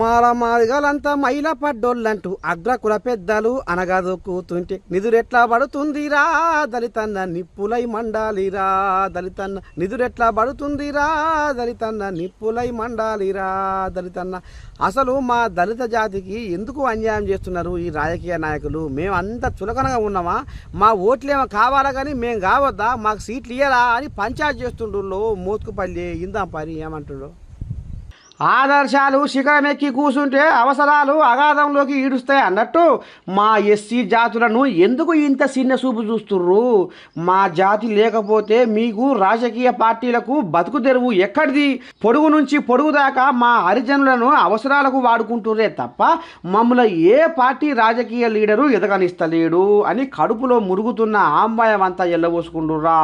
మాల మైల పడ్డోళ్ళంటూ అగ్రకుల పెద్దలు అనగదొక్కుతుంటే నిదురెట్లా పడుతుందిరా దళితన్న నిప్పులై మండాలిరా దళితన్న నిదురెట్లా పడుతుందిరా దళితన్న నిప్పులై మండాలిరా దళితన్న. అసలు మా దళిత జాతికి ఎందుకు అన్యాయం చేస్తున్నారు ఈ రాజకీయ నాయకులు? మేము అంత చులకనగా ఉన్నామా? మా ఓట్లేమో కావాలా కానీ మేము కావద్దా? మాకు సీట్లు ఇయ్యరా అని పంచాయతీ చేస్తుండ్రు మోతుకుపల్లి ఇందాం పని ఏమంటుండ్రు? ఆదర్శాలు శిఖరమెక్కి కూర్చుంటే అవసరాలు అగాధంలోకి ఈడుస్తాయి అన్నట్టు మా ఎస్సీ జాతులను ఎందుకు ఇంత చిన్న చూపు చూస్తుర్రు? మా జాతి లేకపోతే మీకు రాజకీయ పార్టీలకు బతుకు తెరువు ఎక్కడిది? పొడుగు నుంచి పొడుగు దాకా మా హరిజనులను అవసరాలకు వాడుకుంటుర్రే తప్ప మమ్మల్ని ఏ పార్టీ రాజకీయ లీడరు ఎదగనిస్తలేడు అని కడుపులో మురుగుతున్న ఆంబాయం అంతా ఎల్లబోసుకుంటుర్రా.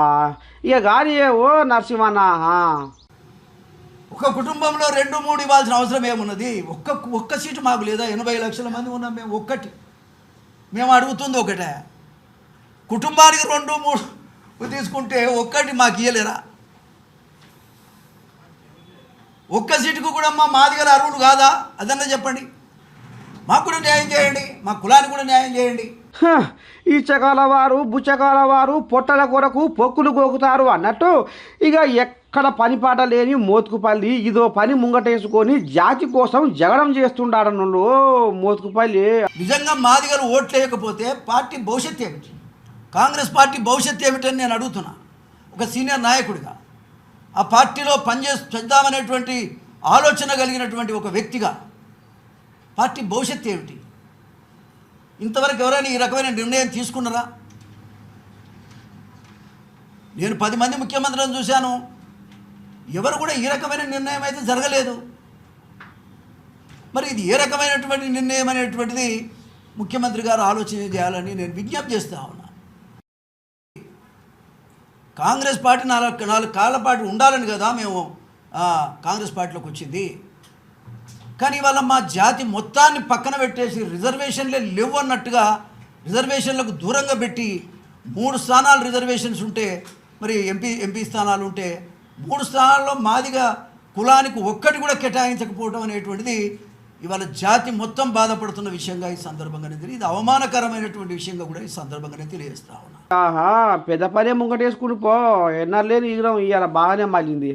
ఇక గాని ఓ నరసింహన్న ఒక కుటుంబంలో రెండు మూడు ఇవ్వాల్సిన అవసరం ఏమున్నది? ఒక్క ఒక్క సీటు మాకు లేదా? ఎనభై లక్షల మంది ఉన్నాం మేము ఒక్కటి. మేము అడుగుతుంది ఒకటే. కుటుంబానికి రెండు మూడు తీసుకుంటే ఒక్కటి మాకు ఇయ్యలేరా? ఒక్క సీటుకు కూడా మా మాదిగల అర్హులు కాదా? అదన్నా చెప్పండి. మాకు కూడా న్యాయం చేయండి. మా కులానికి కూడా న్యాయం చేయండి. ఈ చకాల వారు బుచ్చకాల వారు పొట్టల కొరకు పొక్కులు గోకుతారు అన్నట్టు ఇక ఎక్కడ పనిపాట లేని మోతుకుపల్లి ఇదో పని ముంగటేసుకొని జాతి కోసం జగడం చేస్తుండారన్నోళ్ళు మోతుకుపల్లి. నిజంగా మాదిగలు ఓట్లు వేయకపోతే పార్టీ భవిష్యత్తు ఏమిటి? కాంగ్రెస్ పార్టీ భవిష్యత్తు ఏమిటని నేను అడుగుతున్నా. ఒక సీనియర్ నాయకుడిగా ఆ పార్టీలో పనిచే చేద్దామనేటువంటి ఆలోచన కలిగినటువంటి ఒక వ్యక్తిగా పార్టీ భవిష్యత్తు ఏమిటి? ఇంతవరకు ఎవరైనా ఈ రకమైన నిర్ణయం తీసుకున్నారా? నేను పది మంది ముఖ్యమంత్రులను చూశాను. ఎవరు కూడా ఈ రకమైన నిర్ణయం అయితే జరగలేదు. మరి ఇది ఏ రకమైనటువంటి నిర్ణయం అనేటువంటిది ముఖ్యమంత్రి గారు ఆలోచన చేయాలని నేను విజ్ఞప్తి చేస్తా ఉన్నా. కాంగ్రెస్ పార్టీ నాలుగు నాలుగు కాళ్ళ పాటు ఉండాలని కదా మేము కాంగ్రెస్ పార్టీలోకి వచ్చింది. కానీ ఇవాళ మా జాతి మొత్తాన్ని పక్కన పెట్టేసి రిజర్వేషన్లే లేవు అన్నట్టుగా రిజర్వేషన్లకు దూరంగా పెట్టి మూడు స్థానాలు రిజర్వేషన్స్ ఉంటే మరి ఎంపీ ఎంపీ స్థానాలు ఉంటే మూడు స్థానాల్లో మాదిగా కులానికి ఒక్కటి కూడా కేటాయించకపోవడం అనేటువంటిది ఇవాళ జాతి మొత్తం బాధపడుతున్న విషయంగా ఈ సందర్భంగా తెలియదు ఇది అవమానకరమైనటువంటి విషయంగా కూడా ఈ సందర్భంగా తెలియజేస్తా ఉన్నా. ఆహా పెద్ద పనే ముంగటేసుకుని పో. ఎన్నర్లేని ఈగరం ఇవాళ బాగానే మళ్ళింది